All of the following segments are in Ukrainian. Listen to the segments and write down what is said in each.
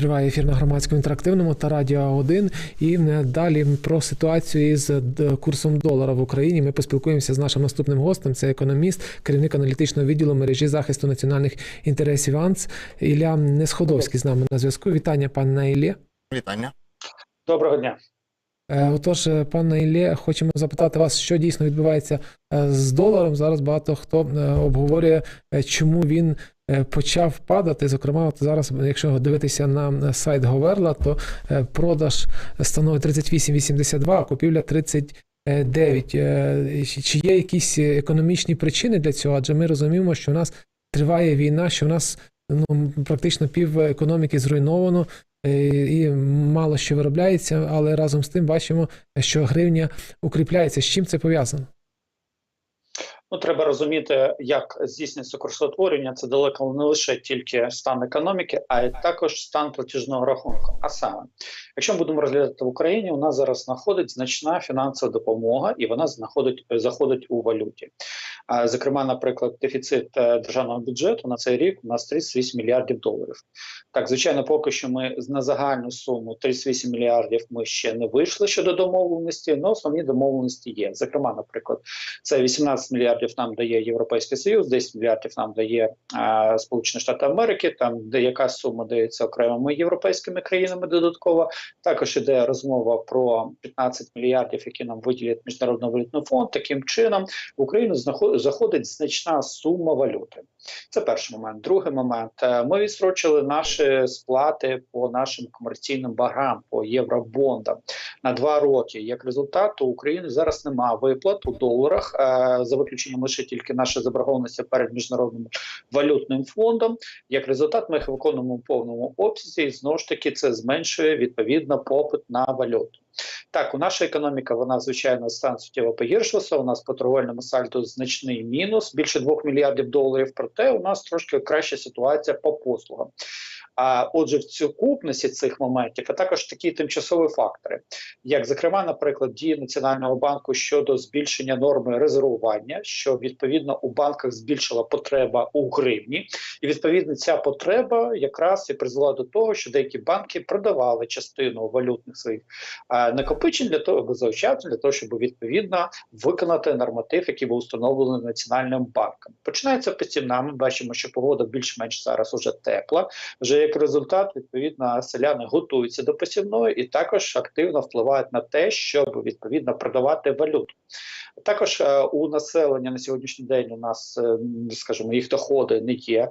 Триває ефір на громадському інтерактивному та радіо 1 І далі про ситуацію із е, курсом долара в Україні. Ми поспілкуємося з нашим наступним гостем. Це економіст, керівник аналітичного відділу мережі захисту національних інтересів АНС Ілля Несходовський з нами на зв'язку. Вітання, пане Іллі. Вітання. Доброго дня. Е, Отож, е, пане Іллє, хочемо запитати вас, що дійсно відбувається е, з доларом. Зараз багато хто обговорює, чому він почав падати. Зокрема, от зараз, якщо дивитися на сайт Говерла, то продаж становить 38,82, а купівля 39. Е, Чи є якісь економічні причини для цього? Адже ми розуміємо, що в нас триває війна, що в нас ну, практично пів економіки зруйновано. Е, І мало що виробляється, але разом з тим бачимо, що гривня укріпляється. З чим це пов'язано? Ну, треба розуміти, як здійснюється курсоутворення. Це далеко не лише тільки стан економіки, а й також стан платіжного рахунку. А саме, якщо ми будемо розглядати в Україні, у нас зараз знаходить значна фінансова допомога, і вона знаходить заходить у валюті. Зокрема, наприклад, дефіцит е, державного бюджету на цей рік у нас 38 мільярдів доларів. Так, звичайно, поки що ми на загальну суму 38 мільярдів ми ще не вийшли щодо домовленості, але основні домовленості є. Зокрема, наприклад, це 18 мільярдів нам дає Європейський Союз, 10 мільярдів нам дає Сполучені Штати Америки. Там деяка сума дається окремими європейськими країнами додатково. Також іде розмова про 15 мільярдів, які нам виділять міжнародний валютний фонд. Таким чином в Україну заходить значна сума валюти. Це перший момент. Другий момент. Е, Ми відстрочили наші сплати по нашим комерційним боргам, по євробондам на два роки. Як результат, у України зараз немає виплат у доларах, е, за виключенням лише тільки наші заборгованості перед міжнародним валютним фондом. Як результат, ми їх виконуємо в повному обсязі, і знову ж таки це зменшує відповідно попит на валюту. Так, у наша економіка, вона звичайно стан суттєво погіршилася. У нас по торговельному сальдо значний мінус, більше 2 мільярдів доларів. Проте у нас трошки краща ситуація по послугам. А отже, в сукупності цих моментів, а також такі тимчасові фактори, як зокрема, наприклад, дії Національного банку щодо збільшення норми резервування, що відповідно у банках збільшила потреба у гривні, і відповідно ця потреба якраз і призвела до того, що деякі банки продавали частину валютних своїх накопичень для того, аби заощаджень, для того, щоб відповідно виконати норматив, який був встановлений національним банком. Починається постійно. Ми бачимо, що погода більш-менш зараз уже тепла. Вже як результат, відповідно, селяни готуються до посівної і також активно впливають на те, щоб відповідно продавати валюту. Також е, у населення на сьогоднішній день у нас, е, скажімо, їх доходи не є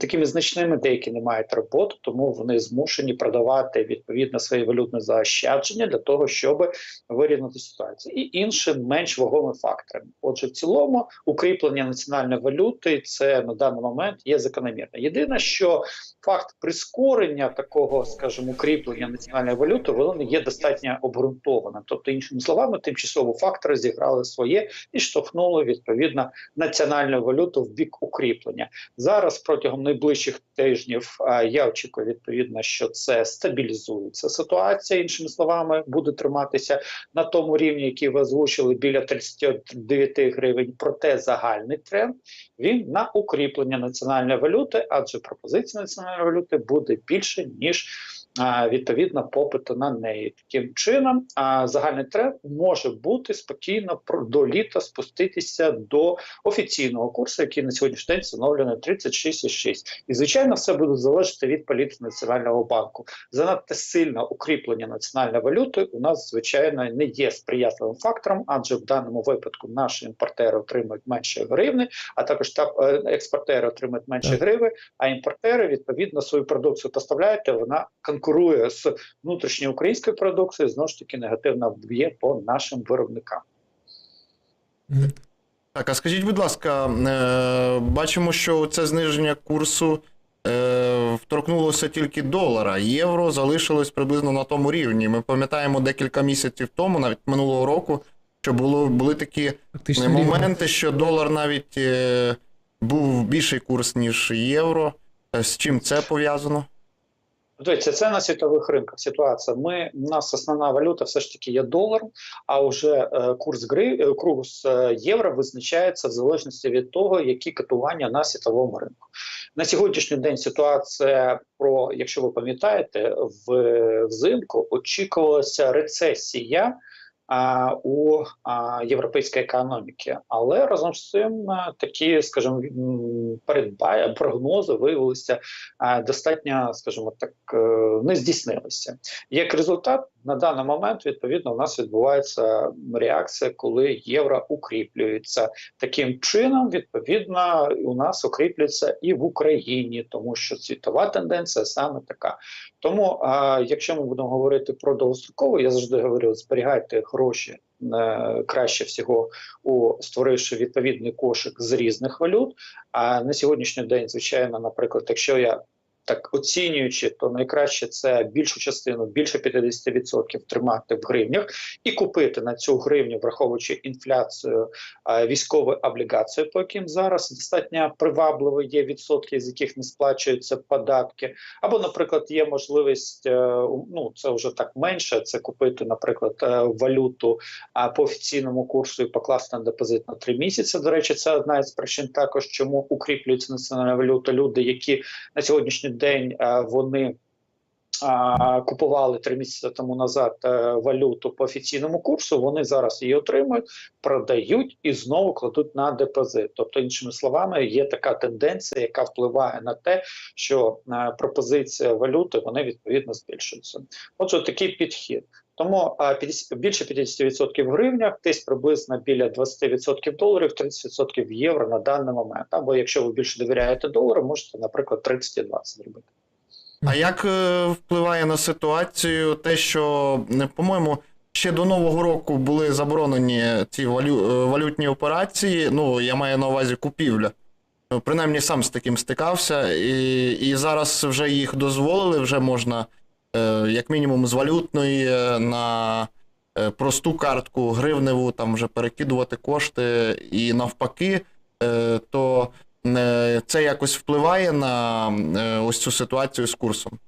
такими значними, деякі не мають роботи, тому вони змушені продавати відповідно свої валютні заощадження для того, щоб вирівняти ситуацію. І інші менш вагомі фактори. Отже, в цілому укріплення національної валюти це на даний момент є закономірне. Єдине, що факт прискорення такого, скажімо, укріплення національної валюти, воно не є достатньо обґрунтованим. Тобто, іншими словами, тимчасові фактори зіграли своє і штовхнули відповідно національну валюту в бік укріплення. Зараз протягом найближчих тижнів я очікую відповідно, що це стабілізується ситуація. Іншими словами, буде триматися на тому рівні, який ви озвучили біля 39 гривень. Проте загальний тренд він на укріплення національної валюти, адже пропозиція національної валюти буде більше ніж. Відповідно, попиту на неї таким чином, загальний тренд може бути спокійно до літа спуститися до офіційного курсу, який на сьогоднішній день встановлений 36,6. І звичайно, все буде залежати від політики національного банку. Занадто сильне укріплення національної валюти у нас звичайно не є сприятливим фактором, адже в даному випадку наші імпортери отримують менше гривни, а також та е, експортери отримують менше гриви, а імпортери відповідно свою продукцію поставляють, і вона конкурує з внутрішньою українською продукцією, знову ж таки негативно б'є по нашим виробникам. Так, а скажіть, будь ласка, е, бачимо, що це зниження курсу е, вторкнулося тільки долара. Євро залишилось приблизно на тому рівні. Ми пам'ятаємо декілька місяців тому, навіть минулого року, що було, були такі Фактично рівно. моменти, що долар навіть е, був більший курс, ніж євро. З чим це пов'язано? Дивіться, це на світових ринках ситуація. Ми у нас основна валюта все ж таки є долар, а вже е, курс гри, е, курс е, євро визначається в залежності від того, які катування на світовому ринку. На сьогоднішній день ситуація про, якщо ви пам'ятаєте, в взимку очікувалася рецесія. У європейській економіці, але разом з цим такі, скажімо, передбає прогнози виявилися достатньо, скажімо так, е, не здійснилися. Як результат, на даний момент відповідно у нас відбувається реакція, коли євро укріплюється. Таким чином, відповідно, у нас укріплюється і в Україні, тому що світова тенденція саме така. Тому, а, якщо ми будемо говорити про довгострокову, я завжди говорю, зберігайте гроші. е, Краще всього у створивши відповідний кошик з різних валют. А на сьогоднішній день, звичайно, наприклад, якщо я так оцінюючи, то найкраще це більшу частину, більше 50% тримати в гривнях і купити на цю гривню, враховуючи інфляцію військові облігації, по яким зараз достатньо привабливо є відсотки, з яких не сплачуються податки. Або, наприклад, є можливість, е, ну це вже так менше. Це купити, наприклад, е, валюту по офіційному курсу і покласти на депозит на три місяці. До речі, це одна із причин також, чому укріплюється національна валюта. Люди, які на сьогоднішній день е, вони. Купували три місяці тому назад е, валюту по офіційному курсу. Вони зараз її отримують, продають і знову кладуть на депозит. Тобто, іншими словами, є така тенденція, яка впливає на те, що е, пропозиція валюти вони відповідно збільшується. Отже, такий підхід. Тому а, 50, більше 50% в гривнях, десь приблизно біля 20% доларів, 30% євро на даний момент. Або якщо ви більше довіряєте долару, можете, наприклад, 30 і 20 зробити. А як е, впливає на ситуацію те, що, е, по-моєму, ще до Нового року були заборонені ці валю, е, валютні операції? Ну, я маю на увазі купівля. Принаймні сам з таким стикався, і, і зараз вже їх дозволили, вже можна, як мінімум, з валютної е, на е, просту картку гривневу там вже перекидувати кошти і навпаки, е, то е, це якось впливає на е, ось цю ситуацію з курсом.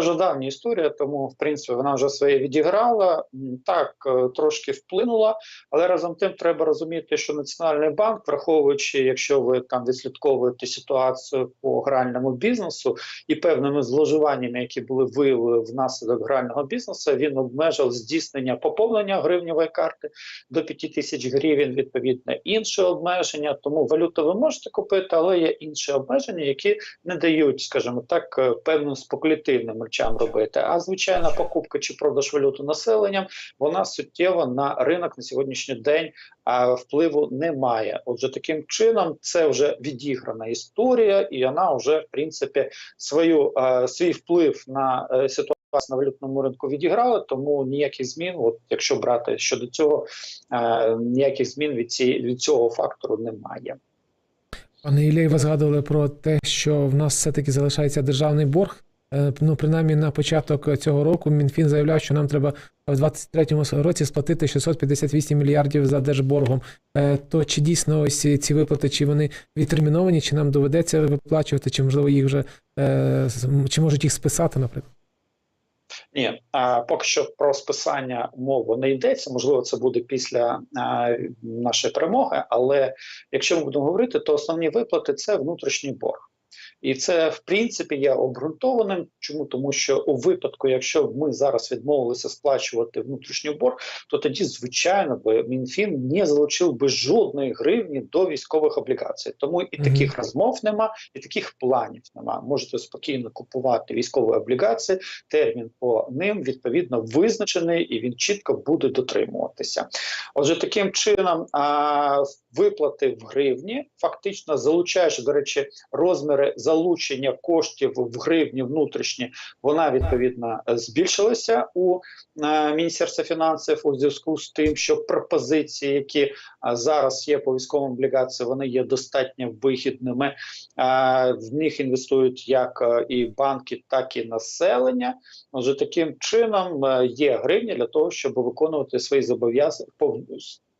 Вже давня історія, тому в принципі вона вже своє відіграла. Так е, трошки вплинула, але разом тим треба розуміти, що Національний банк, враховуючи, якщо ви там відслідковуєте ситуацію по гральному бізнесу і певними зловживаннями, які були виявлені внаслідок грального бізнесу, він обмежив здійснення поповнення гривневої карти до 5 тисяч гривень. Відповідно, інше обмеження. Тому валюту ви можете купити, але є інші обмеження, які не дають, скажімо так, е, певним спекулятивним речам робити. А звичайна покупка чи продаж валюти населенням, вона суттєво на ринок на сьогоднішній день впливу немає. Отже, таким чином це вже відіграна історія, і вона вже в принципі свою свій вплив на е, ситуацію. На валютному ринку відіграла, тому ніяких змін, от якщо брати щодо цього, е, ніяких змін від цієї від цього фактору немає. Пане Іллєй, ви згадували про те, що в нас все-таки залишається державний борг. Е, Ну, принаймні на початок цього року Мінфін заявляв, що нам треба в 2023 році сплатити 658 мільярдів за держборгом. Е, То чи дійсно ось ці виплати, чи вони відтерміновані, чи нам доведеться виплачувати, чи можливо їх вже е, чи можуть їх списати, наприклад? Ні, а поки що про списання мови не йдеться. Можливо, це буде після а, нашої перемоги. Але якщо ми будемо говорити, то основні виплати це внутрішній борг. І це в принципі є обґрунтованим. Чому тому, що у випадку, якщо ми зараз відмовилися сплачувати внутрішній борг, то тоді, звичайно, би МінФін не залучив би жодної гривні до військових облігацій. Тому і таких розмов нема, і таких планів нема. Можете спокійно купувати військові облігації. Термін по ним відповідно визначений, і він чітко буде дотримуватися. Отже, таким чином а, виплати в гривні, фактично залучаючи, до речі, розміри залучення коштів в гривні внутрішні, вона відповідно збільшилася у е, Міністерства фінансів у зв'язку з тим, що пропозиції, які зараз є по військовим облігаціям, вони є достатньо вигідними. В них інвестують як е, і банки, так і населення. Отже, таким чином е, є гривня для того, щоб виконувати свої зобов'язання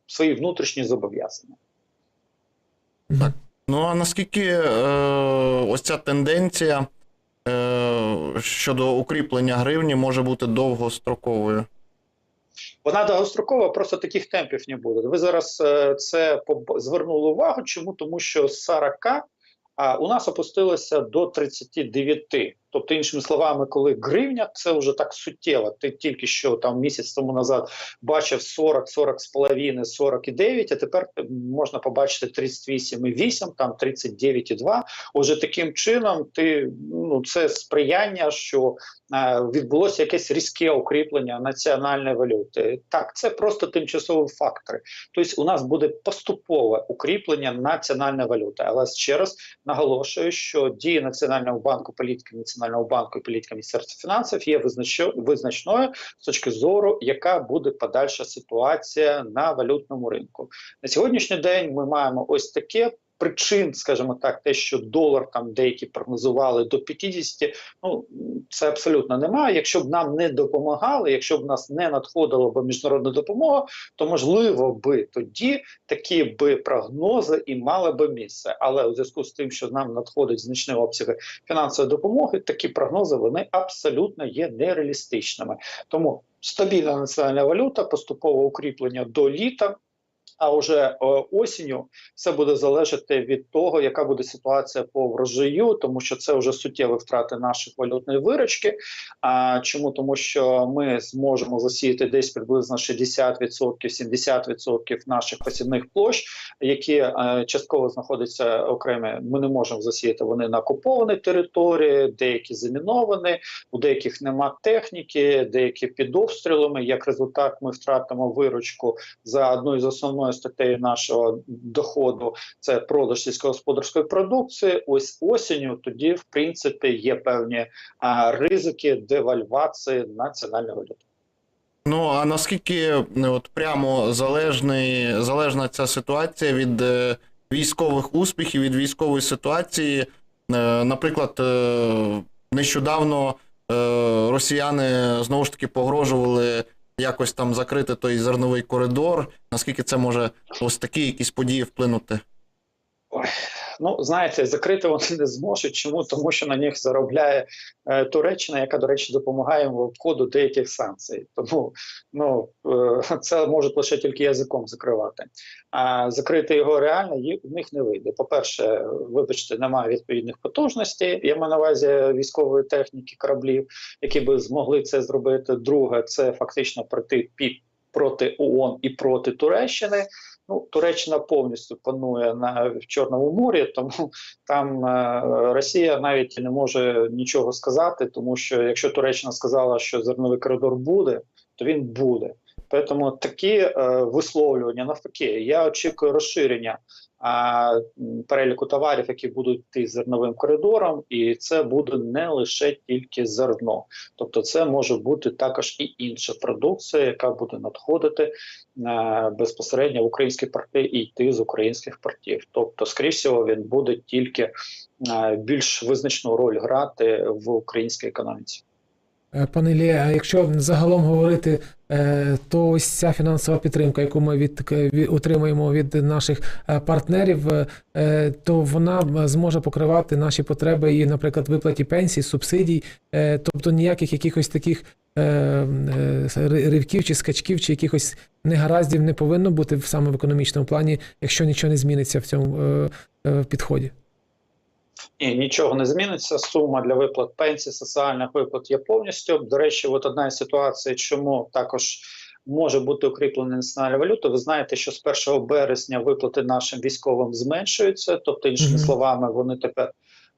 свої внутрішні зобов'язання. Ну а наскільки е, ось ця тенденція е, щодо укріплення гривні може бути довгостроковою? Вона довгострокова, просто таких темпів не буде. Ви зараз е, це звернули увагу. Чому? Тому що з 40 а, у нас опустилося до 39. Тобто, іншими словами, коли гривня, це вже так суттєво. Ти тільки що там місяць тому назад бачив 40, 40 з половиною, 49, а тепер можна побачити 38,8, там 39,2. Уже таким чином ти ну це сприяння, що е, відбулося якесь різке укріплення національної валюти. Так, це просто тимчасові фактори. Тобто, у нас буде поступове укріплення національної валюти. Але ще раз наголошую, що дії Національного банку, політики Національного банку і політика Міністерства фінансів є визначною з точки зору, яка буде подальша ситуація на валютному ринку. На сьогоднішній день ми маємо ось таке. Причин, скажімо так, те, що долар там деякі прогнозували до 50, ну це абсолютно немає. Якщо б нам не допомагали, якщо б нас не надходила б міжнародна допомога, то можливо би тоді такі би прогнози і мали би місце. Але у зв'язку з тим, що нам надходить значні обсяги фінансової допомоги, такі прогнози вони абсолютно є нереалістичними. Тому стабільна національна валюта, поступове укріплення до літа. А вже е, осінню все буде залежати від того, яка буде ситуація по врожаю, тому що це вже суттєві втрати наших валютної виручки. А чому тому, що ми зможемо засіяти десь приблизно 60%, 70% наших посівних площ, які е, частково знаходяться окремі. Ми не можемо засіяти вони на окупованій території, деякі заміновані, у деяких нема техніки, деякі під обстрілами. Як результат, ми втратимо виручку за одну із основної статей нашого доходу. Це продаж сільськогосподарської продукції. Ось осінню тоді, в принципі, є певні а, ризики девальвації національної валюти. Ну а наскільки е, от прямо залежний, залежна ця ситуація від е, військових успіхів, від військової ситуації? Е, наприклад, е, нещодавно росіяни знову ж таки погрожували якось там закрити той зерновий коридор. Наскільки це може ось такі якісь події вплинути? Ну, знаєте, закрити вони не зможуть. Чому? Тому що на них заробляє е, Туреччина, яка, до речі, допомагає в обходу деяких санкцій. Тому ну, е, це можуть лише тільки язиком закривати. А закрити його реально є, в них не вийде. По-перше, вибачте, немає відповідних потужностей. Я маю на увазі військової техніки, кораблів, які би змогли це зробити. Друге, це фактично проти під проти ООН і проти Туреччини. Ну, Туреччина повністю панує на в Чорному морі, тому там е, Росія навіть не може нічого сказати, тому що якщо Туреччина сказала, що зерновий коридор буде, то він буде. Тому такі е, висловлювання навпаки, я очікую розширення переліку товарів, які будуть йти зерновим коридором, і це буде не лише тільки зерно, тобто це може бути також і інша продукція, яка буде надходити безпосередньо в українські порти і йти з українських портів. Тобто, скоріш всього, він буде тільки більш визначну роль грати в українській економіці. Е, Пане Ілія, а якщо загалом говорити, е, то ось ця фінансова підтримка, яку ми від, від отримуємо від наших е, партнерів, е, то вона е, зможе покривати наші потреби і, наприклад, виплаті пенсій, субсидій, е, тобто ніяких якихось таких е, е, ри- ривків чи скачків, чи якихось негараздів не повинно бути саме в економічному плані, якщо нічого не зміниться в цьому е, е, підході. Ні, нічого не зміниться. Сума для виплат пенсій, соціальних виплат є повністю. До речі, от одна із ситуацій, чому також може бути укріплена національна валюта. Ви знаєте, що з 1 березня виплати нашим військовим зменшуються, тобто, іншими Мгм. словами, вони тепер.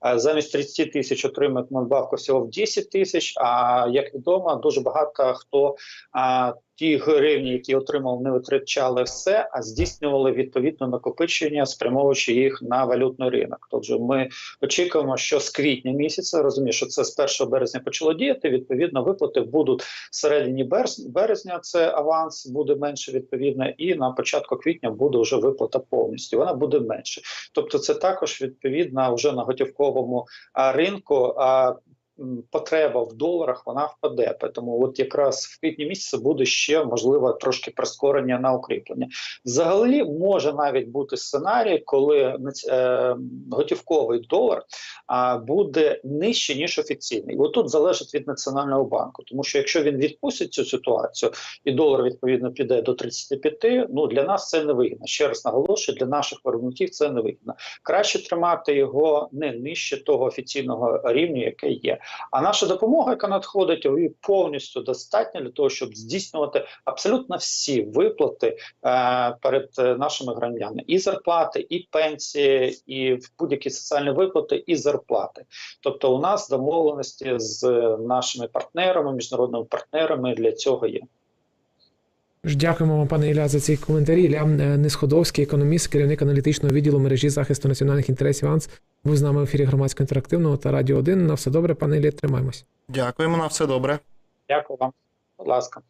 е, Замість 30 тисяч отримують надбавку всього в 10 тисяч. А як відомо, дуже багато хто а, ті гривні, які отримав, не витрачали все, а здійснювали відповідно накопичення, спрямовуючи їх на валютний ринок. Тож ми очікуємо, що з квітня місяця розумію, що це з 1 березня почало діяти. Відповідно, виплати будуть в середині березня. Це аванс буде менше відповідно, і на початку квітня буде вже виплата повністю. Вона буде менше. Тобто, це також відповідно вже на готівковому ринку. Потреба в доларах вона впаде. Тому от якраз в квітні місяці буде ще можливо трошки прискорення на укріплення. Взагалі може навіть бути сценарій, коли е, готівковий долар буде нижче ніж офіційний. От тут залежить від національного банку, тому що якщо він відпустить цю ситуацію і долар відповідно піде до 35, ну для нас це не вигідно. Ще раз наголошую, для наших виробників це не вигідно. Краще тримати його не нижче того офіційного рівня, яке є. А наша допомога, яка надходить, її повністю достатня для того, щоб здійснювати абсолютно всі виплати е, перед е, нашими громадянами. І зарплати, і пенсії, і будь-які соціальні виплати, і зарплати. Тобто, у нас домовленості з е, нашими партнерами, міжнародними партнерами для цього є. Дякуємо вам, пане Ілля, за ці коментарі. Ілля е, Несходовський, економіст, керівник аналітичного відділу мережі захисту національних інтересів АНС, був з нами в ефірі громадського інтерактивного та радіо 1. На все добре, пане Ілля, тримаємось. Дякуємо на все добре. Дякую вам, будь ласка.